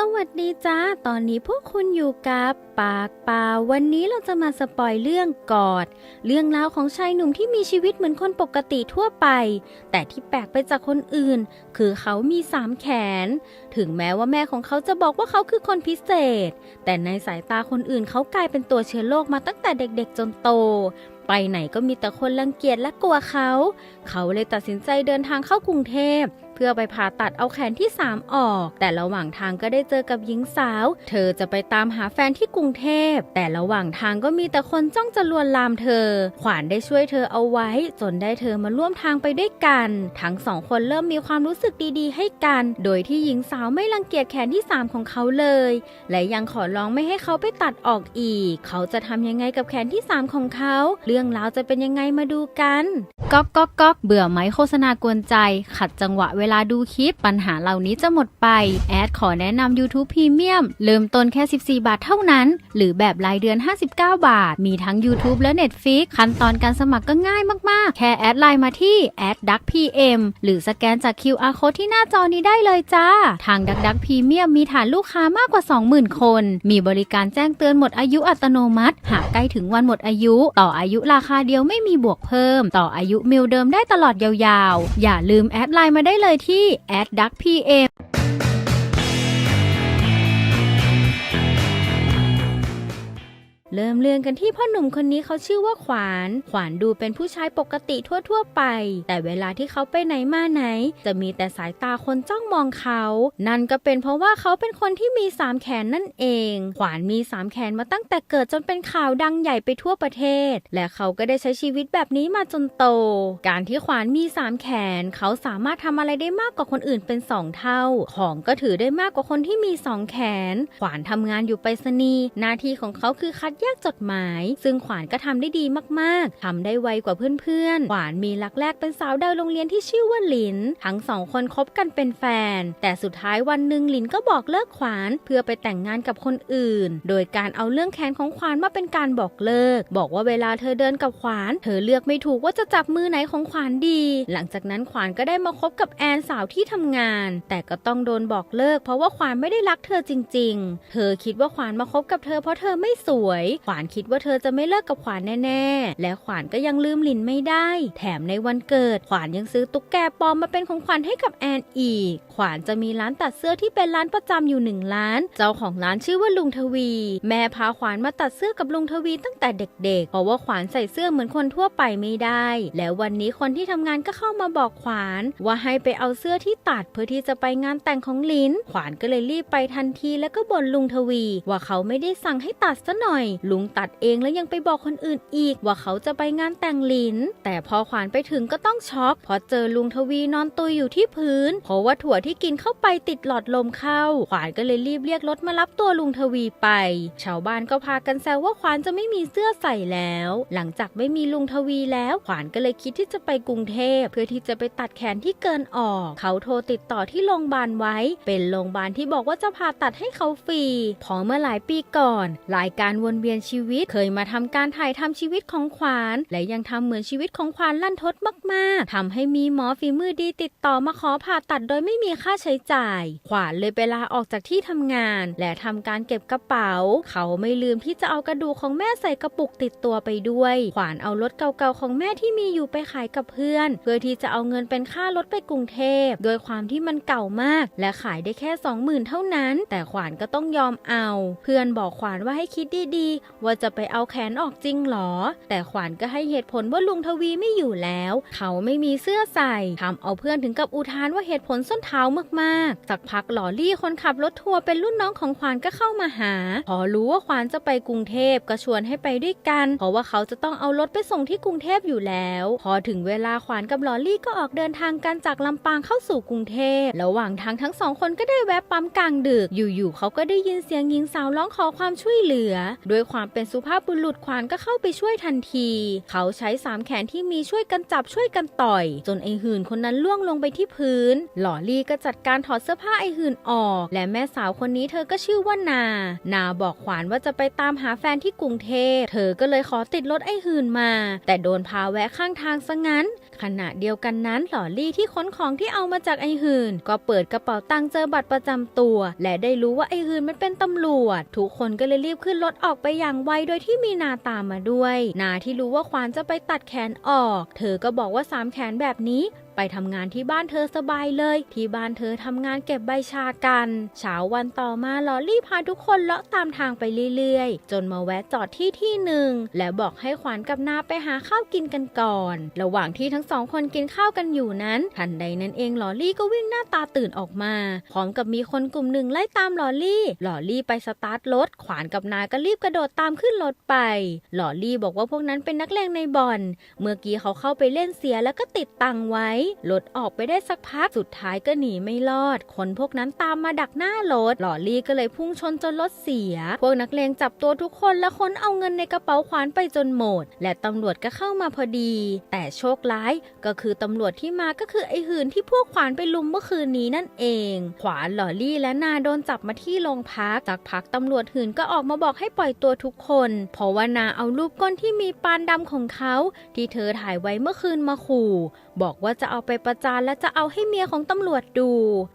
สวัสดีจ้า ตอนนี้พวกคุณอยู่กับปากปล่าวันนี้เราจะมาสปอยเรื่องกอด เรื่องราวของชายหนุ่มที่มีชีวิตเหมือนคนปกติทั่วไป แต่ที่แปลกไปจากคนอื่น คือเขามีสามแขน ถึงแม้ว่าแม่ของเขาจะบอกว่าเขาคือคนพิเศษ แต่ในสายตาคนอื่นเขากลายเป็นตัวเชื้อโรคมาตั้งแต่เด็กๆจนโต ไปไหนก็มีแต่คนรังเกียจและกลัวเขา เขาเลยตัดสินใจเดินทางเข้ากรุงเทพ เพื่อไปผ่าตัดเอาแขนที่ 3 ออก แต่ระหว่างทางก็ได้เจอกับหญิงสาว เธอจะไปตามหาแฟนที่กรุงเทพ แต่ระหว่างทางก็มีแต่คนจ้องจะลวนลามเธอ ขวานได้ช่วยเธอเอาไว้ จนได้เธอมาร่วมทางไปด้วยกัน ทั้งสองคนเริ่มมีความรู้สึกดีๆ ให้กัน โดยที่หญิงสาวไม่รังเกียจแขนที่ 3 ของเขาเลย และยังขอร้องไม่ให้เขาไปตัดออกอีก เขาจะทำยังไงกับแขนที่ 3 ของเขา เรื่องราวจะเป็นยังไงมาดูกัน ก๊อกก๊อกก๊อกเบื่อไหมโฆษณากวนใจ ขัดจังหวะเวลาดูคลิป ปัญหาเหล่านี้จะหมดไป แอดขอแนะนำ YouTube Premium เริ่มต้นแค่ 14 บาทเท่านั้น หรือแบบรายเดือน 59 บาท มีทั้ง YouTube และ Netflix ขั้นตอนการสมัครก็ง่ายมากๆ แค่แอดไลน์มาที่แอดดัก PM หรือสแกนจาก QR Code ที่หน้าจอนี้ได้เลยจ้า ทางดักดักพรีเมียมมีฐานลูกค้ามากกว่า 20,000 คน มีบริการแจ้งเตือนหมดอายุอัตโนมัติ หากใกล้ถึงวันหมดอายุ ต่ออายุราคาเดียวไม่มีบวกเพิ่ม ต่ออายุมิลเดิมได้ตลอดยาวๆ อย่าลืมแอดไลน์มาได้เลยที่ addpm เริ่มเรื่องกันที่พ่อหนุ่มคนนี้เขาชื่อว่าขวาน ขวานดูเป็นผู้ชายปกติทั่วๆไป แต่เวลาที่เขาไปไหนมาไหน จะมีแต่สายตาคนจ้องมองเขา นั่นก็เป็นเพราะว่าเขาเป็นคนที่มีสามแขนนั่นเอง ขวานมีสามแขนมาตั้งแต่เกิดจนเป็นข่าวดังใหญ่ไปทั่วประเทศ และเขาก็ได้ใช้ชีวิตแบบนี้มาจนโต การที่ขวานมีสามแขน เขาสามารถทำอะไรได้มากกว่าคนอื่นเป็นสองเท่า ของก็ถือได้มากกว่าคนที่มีสองแขน ขวานทำงานอยู่ไปรษณีย์หน้าที่ของเขาคือคัดแยกจดหมาย ซึ่งขวานก็ทำได้ดีมากๆทำได้ไวกว่าเพื่อนๆ ขวานมีรักแรกเป็นสาวดาวโรงเรียนที่ชื่อว่าหลิน ทั้งสองคนคบกันเป็นแฟน แต่สุดท้ายวันหนึ่งหลินก็บอกเลิกขวานเพื่อไปแต่งงานกับคนอื่น โดยการเอาเรื่องแค้นของขวานมาเป็นการบอกเลิก บอกว่าเวลาเธอเดินกับขวาน เธอเลือกไม่ถูกว่าจะจับมือไหนของขวานดี หลังจากนั้นขวานก็ได้มาคบกับแอนสาวที่ทำงาน แต่ก็ต้องโดนบอกเลิก เพราะว่าขวานไม่ได้รักเธอจริง ๆ เธอคิดว่าขวานมาคบกับเธอเพราะเธอไม่สวยขวานคิดว่าเธอจะไม่เลิกกับขวานแน่ๆ และขวานก็ยังลืมลินไม่ได้ แถมในวันเกิดขวานยังซื้อตุ๊กแกปลอมมาเป็นของขวัญให้กับแอนอีก ขวานจะมีร้านตัดเสื้อที่เป็นร้านประจำอยู่หนึ่งร้าน เจ้าของร้านชื่อว่าลุงทวี แม่พาขวานมาตัดเสื้อกับลุงทวีตั้งแต่เด็กๆ เพราะว่าขวานใส่เสื้อเหมือนคนทั่วไปไม่ได้ แล้ววันนี้คนที่ทำงานก็เข้ามาบอกขวาน ว่าให้ไปเอาเสื้อที่ตัดเพื่อที่จะไปงานแต่งของลิน ขวานก็เลยรีบไปทันทีแล้วก็บ่นลุงทวี ว่าเขาไม่ได้สั่งให้ตัดซะหน่อยลุงตัดเองแล้วยังไปบอกคนอื่นอีกว่าเขาจะไปงานแต่งลิน แต่พอขวานไปถึงก็ต้องช็อกเพราะเจอลุงทวีนอนตุยอยู่ที่พื้น เพราะว่าถั่วที่กินเข้าไปติดหลอดลมเข้า ขวานก็เลยรีบเรียกรถมารับตัวลุงทวีไป ชาวบ้านก็พากันแซวว่าขวานจะไม่มีเสื้อใส่แล้ว หลังจากไม่มีลุงทวีแล้ว ขวานก็เลยคิดที่จะไปกรุงเทพ เพื่อที่จะไปตัดแขนที่เกินออก เขาโทรติดต่อที่โรงพยาบาลไว้ เป็นโรงพยาบาลที่บอกว่าจะผ่าตัดให้เขาฟรีพอเมื่อหลายปีก่อนรายการวนเวียนชีวิต เคยมาทำการถ่ายทำชีวิตของขวาน และยังทำเหมือนชีวิตของขวานลั่นทดมากๆทำให้มีหมอฝีมือดีติดต่อมาขอผ่าตัดโดยไม่มีค่าใช้จ่าย ขวานเลยไปลาออกจากที่ทำงาน และทำการเก็บกระเป๋า เขาไม่ลืมที่จะเอากระดูกของแม่ใส่กระปุกติดตัวไปด้วย ขวานเอารถเก่าๆของแม่ที่มีอยู่ไปขายกับเพื่อน เพื่อที่จะเอาเงินเป็นค่ารถไปกรุงเทพโดยความที่มันเก่ามาก และขายได้แค่ 20,000 เท่านั้น แต่ขวานก็ต้องยอมเอา เพื่อนบอกขวานว่าให้คิดดีๆว่าจะไปเอาแขนออกจริงหรอ แต่ขวานก็ให้เหตุผลว่าลุงทวีไม่อยู่แล้ว เขาไม่มีเสื้อใส่ทำเอาเพื่อนถึงกับอุทานว่าเหตุผลส้นเท้ามากๆ สักพักหล่อลี่คนขับรถทัวร์เป็นรุ่นน้องของขวานก็เข้ามาหา พอรู้ว่าขวานจะไปกรุงเทพก็ชวนให้ไปด้วยกัน เพราะว่าเขาจะต้องเอารถไปส่งที่กรุงเทพอยู่แล้ว พอถึงเวลาขวานกับหล่อลี่ก็ออกเดินทางกันจากลำปางเข้าสู่กรุงเทพระหว่างทางทั้งสองคนก็ได้แวะปั๊มกลางดึก อยู่ๆเขาก็ได้ยินเสียงหญิงสาวร้องขอความช่วยเหลือ ด้วยความเป็นสุภาพบุรุษขวานก็เข้าไปช่วยทันที เขาใช้สามแขนที่มีช่วยกันจับช่วยกันต่อย จนไอหื่นคนนั้นล่วงลงไปที่พื้น หล่อลี่ก็จัดการถอดเสื้อผ้าไอหื่นออก และแม่สาวคนนี้เธอก็ชื่อว่านา นาบอกขวานว่าจะไปตามหาแฟนที่กรุงเทพ เธอก็เลยขอติดรถไอหื่นมา แต่โดนพาแวะข้างทางซะงั้น ขณะเดียวกันนั้นหล่อลี่ที่ค้นของที่เอามาจากไอหื่น ก็เปิดกระเป๋าตังค์เจอบัตรประจำตัว และได้รู้ว่าไอหื่นมันเป็นตำรวจ ทุกคนก็เลยรีบขึ้นรถออกไปอย่างไวโดยที่มีนาตามมาด้วย นาที่รู้ว่าควานจะไปตัดแขนออก เธอก็บอกว่าสามแขนแบบนี้ ไปทำงานที่บ้านเธอสบายเลย ที่บ้านเธอทำงานเก็บใบชากันเช้าวันต่อมาลอลี่พาทุกคนเลาะตามทางไปเรื่อยๆ จนมาแวะจอดที่ที่หนึ่ง และบอกให้ขวานกับนาไปหาข้าวกินกันก่อน ระหว่างที่ทั้งสองคนกินข้าวกันอยู่นั้น ทันใดนั้นเองลอลี่ก็วิ่งหน้าตาตื่นออกมา พร้อมกับมีคนกลุ่มหนึ่งไล่ตามลอลี่ลอลี่ไปสตาร์ทรถขวานกับนาก็รีบกระโดดตามขึ้นรถไปลอลี่บอกว่าพวกนั้นเป็นนักเลงในบ่อน เมื่อกี้เขาเข้าไปเล่นเสียแล้วก็ติดตังไว้รถออกไปได้สักพักสุดท้ายก็หนีไม่รอด คนพวกนั้นตามมาดักหน้ารถหลอลี่ก็เลยพุ่งชนจนรถเสีย พวกนักเลงจับตัวทุกคนและคนเอาเงินในกระเป๋าขวานไปจนหมด และตำรวจก็เข้ามาพอดี แต่โชคร้ายก็คือตำรวจที่มาก็คือไอ้หืนที่พวกขวานไปลุมเมื่อคืนนี้นั่นเอง ขวานหลอลี่และนาโดนจับมาที่โรงพักจากพักตำรวจหืนก็ออกมาบอกให้ปล่อยตัวทุกคน เพราะว่านาเอารูปก้นที่มีปานดำของเขา ที่เธอถ่ายไว้เมื่อคืนมาขู่ บอกว่าจะเอาไปประจานและจะเอาให้เมียของตำรวจดู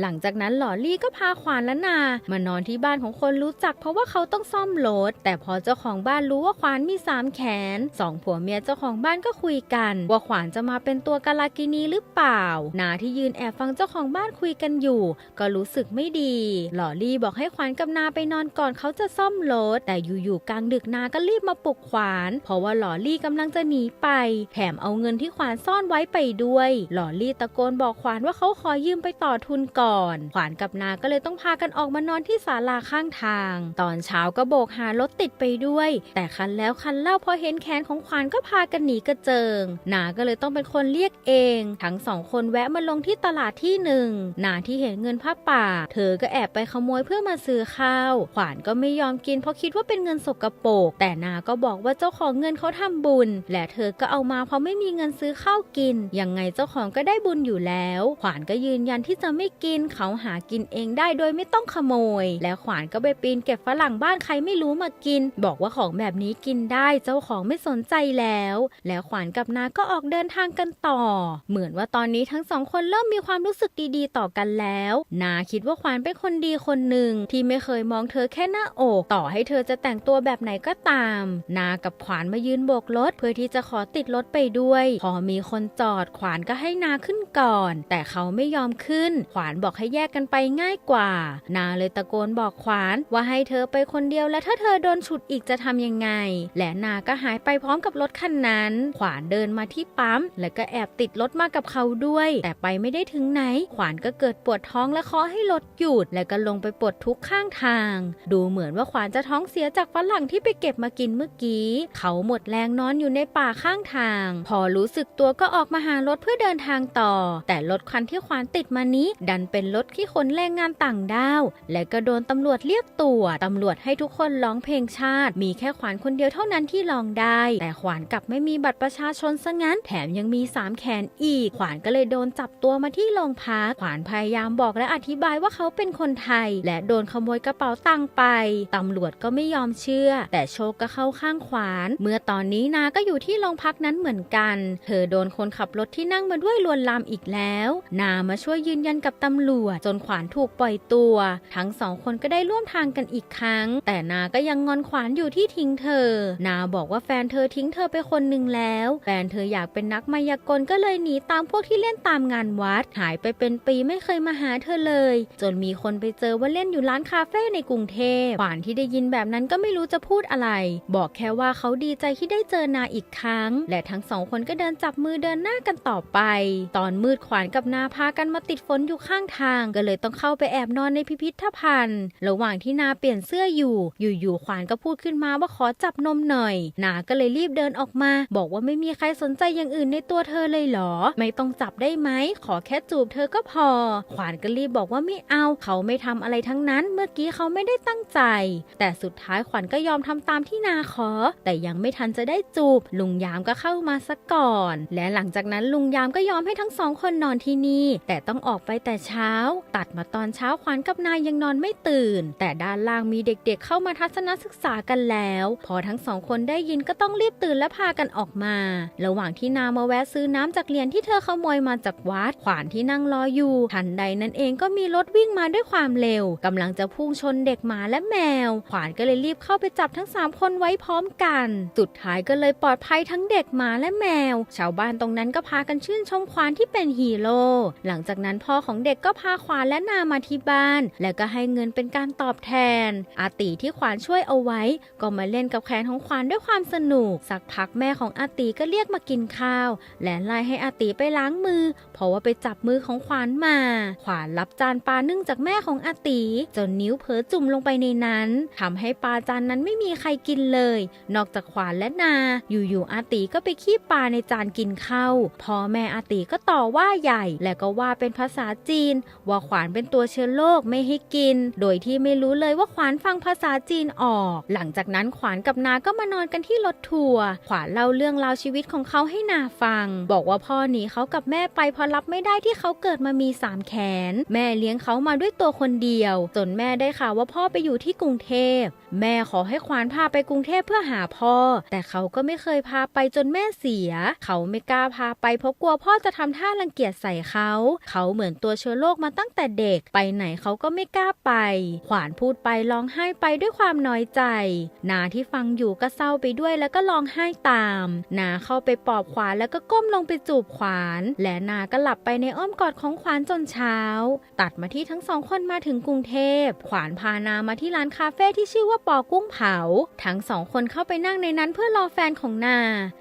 หลังจากนั้นหลอลี่ก็พาขวานและนามานอนที่บ้านของคนรู้จัก เพราะว่าเขาต้องซ่อมรถแต่พอเจ้าของบ้านรู้ว่าขวานมีสามแขนสองผัวเมียเจ้าของบ้านก็คุยกัน ว่าขวานจะมาเป็นตัวกาลากินีหรือเปล่า นาที่ยืนแอบฟังเจ้าของบ้านคุยกันอยู่ ก็รู้สึกไม่ดี หลอลี่บอกให้ขวานกับนาไปนอนก่อนเขาจะซ่อมรถแต่อยู่ๆกลางดึกนาก็รีบมาปลุกขวาน เพราะว่าหลอลี่กำลังจะหนีไป แถมเอาเงินที่ขวานซ่อนไว้ไปด้วยหล่อลี่ตะโกนบอกขวานว่าเขาขอยืมไปต่อทุนก่อน ขวานกับนาก็เลยต้องพากันออกมานอนที่ศาลาข้างทาง ตอนเช้าก็โบกหารถติดไปด้วย แต่คันแล้วคันเล่าพอเห็นแขนของขวานก็พากันหนีกระเจิง นาก็เลยต้องเป็นคนเรียกเอง ทั้งสองคนแวะมาลงที่ตลาดที่หนึ่งนาที่เห็นเงินผ้าป่า เธอก็แอบไปขโมยเพื่อมาซื้อข้าว ขวานก็ไม่ยอมกินเพราะคิดว่าเป็นเงินสกรปรกแต่นาก็บอกว่าเจ้าของเงินเขาทำบุญ และเธอก็เอามาเพราะไม่มีเงินซื้อข้าวกินยังไงเจ้าของก็ได้บุญอยู่แล้ว ขวานก็ยืนยันที่จะไม่กินเขาหากินเองได้โดยไม่ต้องขโมย และขวานก็ไปปีนเก็บฝรั่งบ้านใครไม่รู้มากิน บอกว่าของแบบนี้กินได้เจ้าของไม่สนใจแล้ว แล้วขวานกับนาก็ออกเดินทางกันต่อ เหมือนว่าตอนนี้ทั้งสองคนเริ่มมีความรู้สึกดีๆ ต่อกันแล้ว นาคิดว่าขวานเป็นคนดีคนหนึ่งที่ไม่เคยมองเธอแค่หน้าอก ต่อให้เธอจะแต่งตัวแบบไหนก็ตาม นากับขวานมายืนโบกรถเพื่อที่จะขอติดรถไปด้วย พอมีคนจอดขววานก็ให้นาขึ้นก่อน แต่เขาไม่ยอมขึ้น ขวานบอกให้แยกกันไปง่ายกว่า นาเลยตะโกนบอกขวานว่าให้เธอไปคนเดียวและถ้าเธอโดนฉุดอีกจะทำยังไง และนาก็หายไปพร้อมกับรถคันนั้น ขวานเดินมาที่ปั๊ม และก็แอบติดรถมากับเขาด้วย แต่ไปไม่ได้ถึงไหน ขวานก็เกิดปวดท้องและขอให้รถหยุด และก็ลงไปปวดทุกข้างทาง ดูเหมือนว่าขวานจะท้องเสียจากฝรั่งที่ไปเก็บมากินเมื่อกี้ เขาหมดแรงนอนอยู่ในป่าข้างทาง พอรู้สึกตัวก็ออกมาหารถเพื่อเดินทางต่อ แต่รถคันที่ขวานติดมานี้ ดันเป็นรถที่ขนแรงงานต่างด้าว และก็โดนตำรวจเรียกตัวตำรวจให้ทุกคนร้องเพลงชาติ มีแค่ขวานคนเดียวเท่านั้นที่ร้องได้ แต่ขวานกลับไม่มีบัตรประชาชนซะงั้น แถมยังมีสามแขนอีก ขวานก็เลยโดนจับตัวมาที่โรงพัก ขวานพยายามบอกและอธิบายว่าเขาเป็นคนไทย และโดนขโมยกระเป๋าตังค์ไป ตำรวจก็ไม่ยอมเชื่อ แต่โชคก็เข้าข้างขวาน เมื่อตอนนี้นาก็อยู่ที่โรงพักนั้นเหมือนกัน เธอโดนคนขับรถที่นั่งมาด้วยลวนลามอีกแล้ว นามาช่วยยืนยันกับตำรวจจนขวานถูกปล่อยตัว ทั้งสองคนก็ได้ร่วมทางกันอีกครั้ง แต่นาก็ยังงอนขวานอยู่ที่ทิ้งเธอ นาบอกว่าแฟนเธอทิ้งเธอไปคนหนึ่งแล้ว แฟนเธออยากเป็นนักมายากลก็เลยหนีตามพวกที่เล่นตามงานวัด หายไปเป็นปีไม่เคยมาหาเธอเลย จนมีคนไปเจอว่าเล่นอยู่ร้านคาเฟ่ในกรุงเทพขวานที่ได้ยินแบบนั้นก็ไม่รู้จะพูดอะไร บอกแค่ว่าเขาดีใจที่ได้เจอนาอีกครั้ง และทั้งสองคนก็เดินจับมือเดินหน้ากันต่อไป ตอนมืดขวานกับนาพากันมาติดฝนอยู่ข้างทาง ก็เลยต้องเข้าไปแอบนอนในพิพิธภัณฑ์ ระหว่างที่นาเปลี่ยนเสื้ออยู่ อยู่ๆขวานก็พูดขึ้นมาว่าขอจับนมหน่อย นาก็เลยรีบเดินออกมา บอกว่าไม่มีใครสนใจอย่างอื่นในตัวเธอเลยเหรอ ไม่ต้องจับได้ไหม ขอแค่จูบเธอก็พอ ขวานก็รีบบอกว่าไม่เอา เขาไม่ทำอะไรทั้งนั้น เมื่อกี้เขาไม่ได้ตั้งใจ แต่สุดท้ายขวัญก็ยอมทำตามที่นาขอ แต่ยังไม่ทันจะได้จูบ ลุงยามก็เข้ามาซะก่อน และหลังจากนั้นลุุงยามก็ยอมให้ทั้งสองคนนอนที่นี่ แต่ต้องออกไปแต่เช้า ตัดมาตอนเช้าขวัญกับนายยังนอนไม่ตื่น แต่ด้านล่างมีเด็กๆเข้ามาทัศนศึกษากันแล้ว พอทั้งสองคนได้ยินก็ต้องรีบตื่นและพากันออกมา ระหว่างที่นามาแวะซื้อน้ำจากเหรียญที่เธอขโมยมาจากวัด ขวานที่นั่งรออยู่ ทันใดนั้นเองก็มีรถวิ่งมาด้วยความเร็วกำลังจะพุ่งชนเด็กหมาและแมว ขวานก็เลยรีบเข้าไปจับทั้งสามคนไว้พร้อมกัน สุดท้ายก็เลยปลอดภัยทั้งเด็กหมาและแมว ชาวบ้านตรงนั้นก็พากันชื่นชมควานที่เป็นฮีโร่หลังจากนั้นพ่อของเด็กก็พาควานและนามาที่บ้าน แล้วก็ให้เงินเป็นการตอบแทน อาติที่ขวานช่วยเอาไว้ ก็มาเล่นกับแขนของขวานด้วยความสนุก สักพักแม่ของอาติก็เรียกมากินข้าว และไล่ให้อาติไปล้างมือ เพราะว่าไปจับมือของขวานมาขวานรับจานปลานึ่งจากแม่ของอาติจนนิ้วเผลอจุ่มลงไปในนั้นทำให้ปลาจานนั้นไม่มีใครกินเลย นอกจากขวานและนา อยู่ๆอาติก็ไปขี้ปลาในจานกินข้าวพ่อพ่อแม่อาติก็ต่อว่าใหญ่ และก็ว่าเป็นภาษาจีน ว่าขวานเป็นตัวเชื้อโรคไม่ให้กิน โดยที่ไม่รู้เลยว่าขวานฟังภาษาจีนออก หลังจากนั้นขวานกับนาก็มานอนกันที่รถทัวร์ขวานเล่าเรื่องราวชีวิตของเขาให้นาฟัง บอกว่าพ่อหนีเขากับแม่ไปเพราะรับไม่ได้ที่เขาเกิดมามีสามแขน แม่เลี้ยงเขามาด้วยตัวคนเดียว จนแม่ได้ข่าวว่าพ่อไปอยู่ที่กรุงเทพ แม่ขอให้ขวานพาไปกรุงเทพเพื่อหาพ่อ แต่เขาก็ไม่เคยพาไปจนแม่เสีย เขาไม่กล้าพาไปเพราะราะกลัวพ่อจะทำท่ารังเกียจใส่เขา เขาเหมือนตัวเชื้อโรคมาตั้งแต่เด็กไปไหนเขาก็ไม่กล้าไป ขวานพูดไปร้องไห้ไปด้วยความน้อยใจ นาที่ฟังอยู่ก็เศร้าไปด้วยแล้วก็ร้องไห้ตาม นาเข้าไปปอบขวานแล้วก็ก้มลงไปจูบขวาน และนาก็หลับไปในอ้อมกอดของขวานจนเช้า ตัดมาที่ทั้งสองคนมาถึงกรุงเทพ ขวานพานามาที่ร้านคาเฟ่ที่ชื่อว่าปอกุ้งเผา ทั้งสองคนเข้าไปนั่งในนั้นเพื่อรอแฟนของนา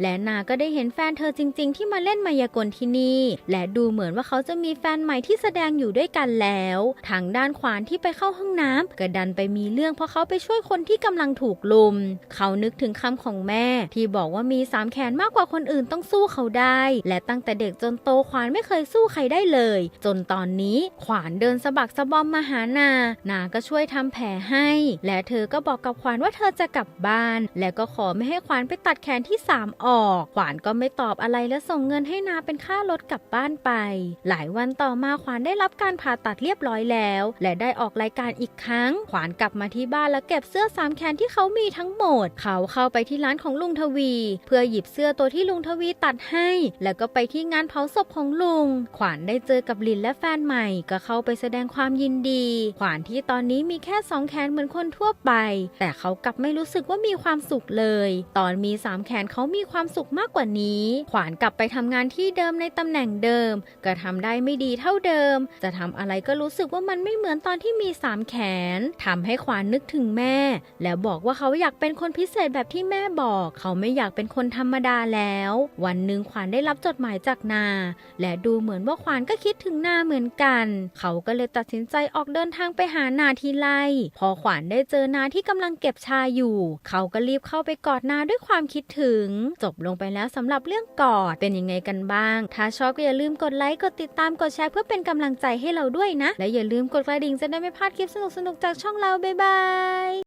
และนาก็ได้เห็นแฟนเธอจริง ๆ ที่มาเล่นมายากลที่นี่ และดูเหมือนว่าเขาจะมีแฟนใหม่ที่แสดงอยู่ด้วยกันแล้ว ทางด้านขวานที่ไปเข้าห้องน้ำก็ดันไปมีเรื่องเพราะเขาไปช่วยคนที่กำลังถูกลุม เขานึกถึงคำของแม่ ที่บอกว่ามีสามแขนมากกว่าคนอื่นต้องสู้เขาได้ และตั้งแต่เด็กจนโตขวานไม่เคยสู้ใครได้เลย จนตอนนี้ขวานเดินสะบักสะบอมมาหานา นาก็ช่วยทำแผลให้ และเธอก็บอกกับขวานว่าเธอจะกลับบ้าน และก็ขอไม่ให้ขวานไปตัดแขนที่สามออก ขวานก็ไม่ตอบอะไรและส่งเงินให้นาเป็นค่ารถกลับบ้านไป หลายวันต่อมาขวานได้รับการผ่าตัดเรียบร้อยแล้ว และได้ออกรายการอีกครั้ง ขวานกลับมาที่บ้านแล้วเก็บเสื้อสามแขนที่เขามีทั้งหมด เขาเข้าไปที่ร้านของลุงทวี เพื่อหยิบเสื้อตัวที่ลุงทวีตัดให้ แล้วก็ไปที่งานเผาศพของลุง ขวานได้เจอกับลินและแฟนใหม่ ก็เข้าไปแสดงความยินดี ขวานที่ตอนนี้มีแค่สองแขนเหมือนคนทั่วไป แต่เขากลับไม่รู้สึกว่ามีความสุขเลย ตอนมีสามแขนเขามีความสุขมากกว่านี้ ขวานกลับไปทำงานที่เดิมในตำแหน่งเดิม ก็ทำได้ไม่ดีเท่าเดิม จะทำอะไรก็รู้สึกว่ามันไม่เหมือนตอนที่มีสามแขนทำให้ขวานนึกถึงแม่ แล้วบอกว่าเขาอยากเป็นคนพิเศษแบบที่แม่บอก เขาไม่อยากเป็นคนธรรมดาแล้ว วันหนึ่งขวานได้รับจดหมายจากนา และดูเหมือนว่าขวานก็คิดถึงนาเหมือนกัน เขาก็เลยตัดสินใจออกเดินทางไปหานาที่ไร่พอขวานได้เจอนาที่กำลังเก็บชาอยู่ เขาก็รีบเข้าไปกอดนาด้วยความคิดถึง จบลงไปแล้วสำหรับเรื่องกอดเป็นยังไงกันบ้าง ถ้าชอบก็อย่าลืมกดไลค์ กดติดตาม กดแชร์เพื่อเป็นกำลังใจให้เราด้วยนะ และอย่าลืมกดกระดิ่งจะได้ไม่พลาดคลิปสนุกๆจากช่องเรา บ๊ายบาย